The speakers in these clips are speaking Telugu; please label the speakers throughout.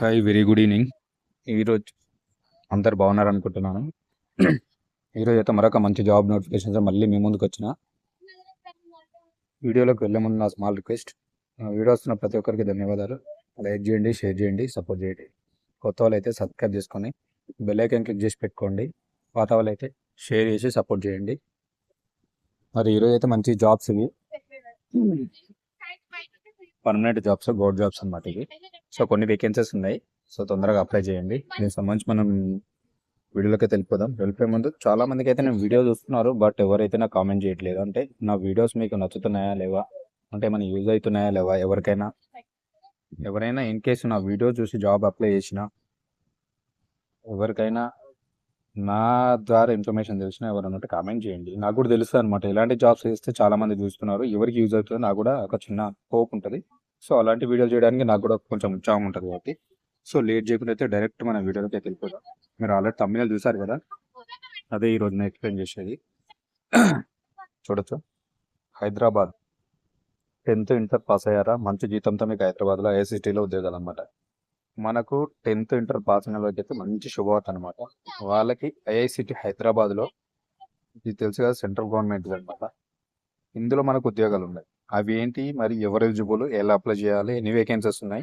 Speaker 1: హాయ్ వెరీ గుడ్ ఈవినింగ్ ఈరోజు అందరు బాగున్నారు అనుకుంటున్నాను. ఈరోజు అయితే మరొక మంచి జాబ్ నోటిఫికేషన్స్ మళ్ళీ మీ ముందుకు వచ్చిన వీడియోలోకి వెళ్ళే ముందు నా స్మాల్ రిక్వెస్ట్ వీడియో వస్తున్న ప్రతి ఒక్కరికి ధన్యవాదాలు. లైక్ చేయండి షేర్ చేయండి సపోర్ట్ చేయండి. కొత్త వాళ్ళు అయితే సబ్స్క్రైబ్ చేసుకొని బెల్ ఐకాన్ క్లిక్ చేసి పెట్టుకోండి. పాత వాళ్ళు అయితే షేర్ చేసి సపోర్ట్ చేయండి. మరి ఈరోజు అయితే మంచి జాబ్స్ ఇవి. పర్మనెంట్ జాబ్స్ గవర్నమెంట్ జాబ్స్ అన్నమాట ఇవి. సో కొన్ని వేకెన్సీస్ ఉన్నాయి. సో తొందరగా అప్లై చేయండి. దీనికి సంబంధించి మనం వీడియోలోకి వెళ్ళిపోదాం. వెళ్ళిపోయే ముందు చాలా మందికి అయితే నేను వీడియో చూస్తున్నారు బట్ ఎవరైతే నాకు కామెంట్ చేయట్లేదు అంటే నా వీడియోస్ మీకు నచ్చుతున్నాయా లేవా? అంటే ఏమైనా యూజ్ అవుతున్నాయా లేవా? ఎవరికైనా? ఎవరైనా ఇన్ కేసు నా వీడియో చూసి జాబ్ అప్లై చేసిన ఎవరికైనా నా ద్వారా ఇన్ఫర్మేషన్ తెలిసిన ఎవరైనా ఉంటే కామెంట్ చేయండి. నాకు కూడా తెలుస్తుంది అనమాట ఇలాంటి జాబ్స్ చేస్తే చాలా మంది చూస్తున్నారు. ఎవరికి యూజ్ అవుతుందో నాకు కూడా ఒక చిన్న హోప్ ఉంటుంది. సో అలాంటి వీడియోలు చేయడానికి నాకు కూడా కొంచెం ఉత్సాహం ఉంటుంది కాబట్టి. సో లేట్ చేయకుండా అయితే డైరెక్ట్ మన వీడియోలోకి అయితే వెళ్ళిపోతాం మీరు ఆల్రెడీ తమ్మినలు చూసారు కదా? అదే ఈరోజు నేను ఎక్స్ప్లెయిన్ చేసేది. చూడొచ్చు. హైదరాబాద్. టెన్త్ ఇంటర్ పాస్ అయ్యారా? మంచి జీతంతో మీకు హైదరాబాద్లో ఐఐసిటీలో ఉద్యోగాలు అనమాట మనకు టెన్త్ ఇంటర్ పాస్ అయిన వాళ్ళకి అయితే మంచి శుభవార్త అనమాట వాళ్ళకి ఐఐసిటి హైదరాబాద్లో. ఇది తెలుసు కదా సెంట్రల్ గవర్నమెంట్ అనమాట ఇందులో మనకు ఉద్యోగాలు ఉన్నాయి. అవి ఏంటి మరి ఎవరు ఎలిజిబుల్ ఎలా అప్లై చేయాలి? ఎన్ని వేకెన్సీస్ ఉన్నాయి?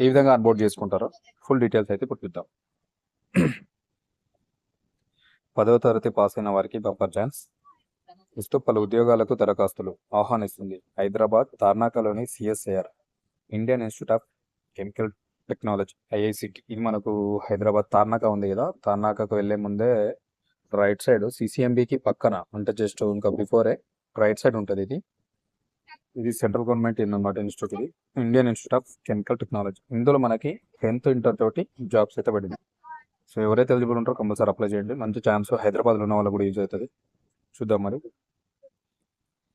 Speaker 1: ఏ విధంగా అన్బోర్డ్ చేసుకుంటారో ఫుల్ డీటెయిల్స్ అయితే ఇప్పుడు చూద్దాం పదవ తరగతి పాస్ అయిన వారికి బంపర్ ఛాన్స్ ఇస్తూ పలు ఉద్యోగాలకు దరఖాస్తులు ఆహ్వానిస్తుంది. Hyderabad తార్నాకలోని CSIR Indian Institute of Chemical Technology IICT ఇది మనకు హైదరాబాద్ తార్నాక ఉంది కదా? తార్నాకకు వెళ్ళే ముందే రైట్ సైడ్ సిసిఎంబికి పక్కన అంటే జస్ట్ ఇంకా బిఫోరే రైట్ సైడ్ ఉంటుంది ఇది. ఇది సెంట్రల్ గవర్నమెంట్ అన్నమాట ఇన్స్టిట్యూట్ ఇది. Indian Institute of Chemical Technology. ఇందులో మనకి టెన్త్ ఇంటర్ తోటి జాబ్స్ అయితే పడింది. సో ఎవరైతే ఎలిజిబుల్ ఉంటారో కంపల్సరీ అప్లై చేయండి. మంచి ఛాన్స్ హైదరాబాద్లో ఉన్న వాళ్ళు కూడా యూజ్ అవుతుంది. చూద్దాం మరి.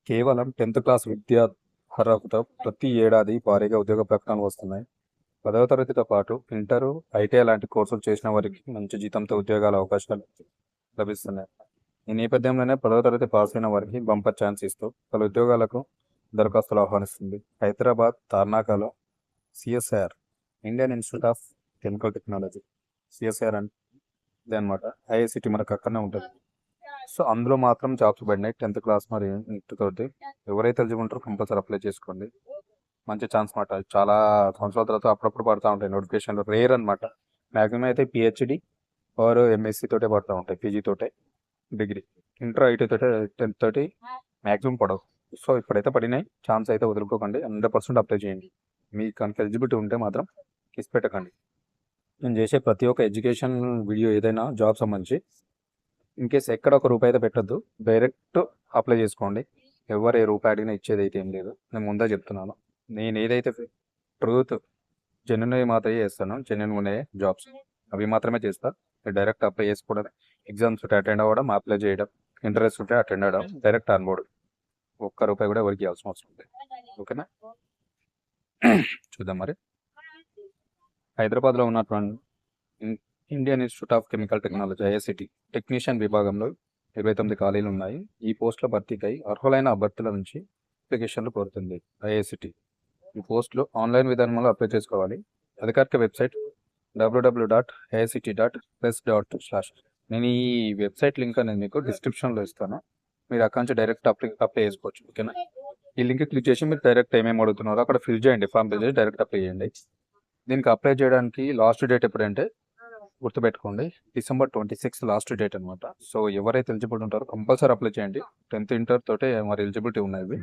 Speaker 1: కేవలం టెన్త్ క్లాస్ విద్యా అర్హత ప్రతి ఏడాది భారీగా ఉద్యోగ ప్రకటనలు వస్తున్నాయి. పదవ తరగతితో పాటు ఇంటర్ ఐటీఐ లాంటి కోర్సులు చేసిన వారికి మంచి జీతంతో ఉద్యోగాల అవకాశాలు లభిస్తున్నాయి. ఈ నేపథ్యంలోనే పదవ తరగతి పాస్ అయిన వారికి బంపర్ ఛాన్స్ ఇస్తూ పలు ఉద్యోగాలకు దరఖాస్తులు ఆహ్వానిస్తుంది. Hyderabad తార్నాకాలో CSR Indian Institute of Chemical Technology CSR అంటే అనమాట ఐఐసిటి మనకు అక్కడనే ఉంటుంది. సో అందులో మాత్రం జాబ్స్ పడినాయి. టెన్త్ క్లాస్ మరి ఇంటి తోటి. ఎవరైతే ఎలిజిబుల్ ఉంటారో కంపల్సరీ అప్లై చేసుకోండి. మంచి ఛాన్స్ అనమాట చాలా సంవత్సరాల తర్వాత అప్పుడప్పుడు పడుతూ ఉంటాయి నోటిఫికేషన్లు. రేర్ అనమాట మ్యాక్సిమం అయితే పిహెచ్డి ఆర్ ఎంఎస్సి తోటే పడుతూ ఉంటాయి. పీజీ తోటే డిగ్రీ. ఇంటర్ ఐటీ తోటే టెన్త్ తోటి మ్యాక్సిమం పడవు. సో ఇప్పుడైతే పడినాయి. ఛాన్స్ అయితే వదులుకోకండి. హండ్రెడ్ పర్సెంట్ అప్లై చేయండి. మీకు కనుక ఎలిజిబిలిటీ ఉంటే మాత్రం కిస్ పెట్టకండి. నేను చేసే ప్రతి ఒక్క ఎడ్యుకేషన్ వీడియో ఏదైనా జాబ్ సంబంధించి ఇన్ కేస్ ఎక్కడ ఒక రూపాయి అయితే పెట్టద్దు డైరెక్ట్ అప్లై చేసుకోండి. ఎవరు ఏ రూపాయి అడిగినా ఇచ్చేది అయితే ఏం లేదు. నేను ముందే చెప్తున్నాను. నేను ఏదైతే ట్రూత్ జెన్యున్ మాత్రమే చేస్తాను. జెన్యున్ ఉన్నాయి జాబ్స్ అవి మాత్రమే చేస్తా. డైరెక్ట్ అప్లై చేసుకోవడం ఎగ్జామ్స్ ఉంటే అటెండ్ అవ్వడం అప్లై చేయడం ఇంటర్వ్యూస్ ఉంటే అటెండ్ అవ్వడం డైరెక్ట్ ఆన్బోర్డ్ ఒక్క రూపాయి కూడా ఎవరికి ఇవ్వాల్సిన అవసరం లేదు. ఓకేనా? చూద్దాం మరి. హైదరాబాద్లో ఉన్నటువంటి Indian Institute of Chemical Technology ISCT technician విభాగంలో ఇరవై తొమ్మిది ఖాళీలు ఉన్నాయి. ఈ పోస్టుల భర్తీకై అర్హులైన అభ్యర్థుల నుంచి అప్లికేషన్లు కోరుతుంది ఐఏసిటి ఈ పోస్టులు ఆన్లైన్ విధానంలో అప్లై చేసుకోవాలి. అధికారిక website WW dot IICT dot plus dot slash నేను ఈ వెబ్సైట్ లింక్ అనేది మీకు డిస్క్రిప్షన్లో ఇస్తాను. మీరు అక్కడ నుంచి డైరెక్ట్ అప్లై అప్లై చేసుకోవచ్చు ఓకేనా? ఈ లింక్ క్లిక్ చేసి మీరు డైరెక్ట్ ఏమేమి అడుగుతున్నారో అక్కడ ఫిల్ చేయండి ఫామ్ ఫిల్ చేసి డైరెక్ట్ అప్లై చేయండి. దీనికి అప్లై చేయడానికి లాస్ట్ డేట్ ఎప్పుడంటే గుర్తుపెట్టుకోండి December twenty six last date అనమాట సో ఎవరైతే ఎలిజిబుల్ ఉంటారో కంపల్సరీ అప్లై చేయండి. టెన్త్ ఇంటర్ తోటే మరి ఎలిజిబిలిటీ ఉన్నాయి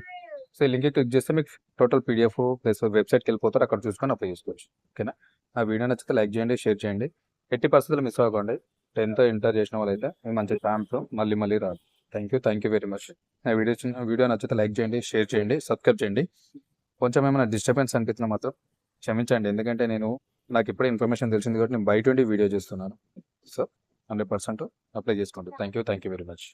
Speaker 1: సో ఈ లింక్ క్లిక్ చేస్తే మీకు టోటల్ పీడిఎఫ్ ప్లస్ వెబ్సైట్కి వెళ్ళిపోతారు అక్కడ చూసుకొని అప్లై చేసుకోవచ్చు ఓకేనా? ఆ వీడియో నచ్చితే లైక్ చేయండి షేర్ చేయండి. ఎట్టి పరిస్థితులు మిస్ అవ్వకండి. టెన్త్ ఇంటర్ చేసిన వాళ్ళైతే అయితే మంచి ఛాన్స్ మళ్ళీ మళ్ళీ రాదు. Thank you thank you very much నా వీడియో చిన్న- వీడియో నచ్చితే లైక్ చేయండి షేర్ చేయండి సబ్స్క్రైబ్ చేయండి. కొంచెం ఏమైనా డిస్టర్బెన్స్ అనిపించినా మాత్రం క్షమించండి. ఎందుకంటే నేను నాకు ఇప్పుడే ఇన్ఫర్మేషన్ తెలిసింది కాబట్టి నేను బయట ఉండి వీడియో చేస్తున్నాను. సో హండ్రెడ్ పర్సెంట్ అప్లై చేసుకోండి. Thank you thank you very much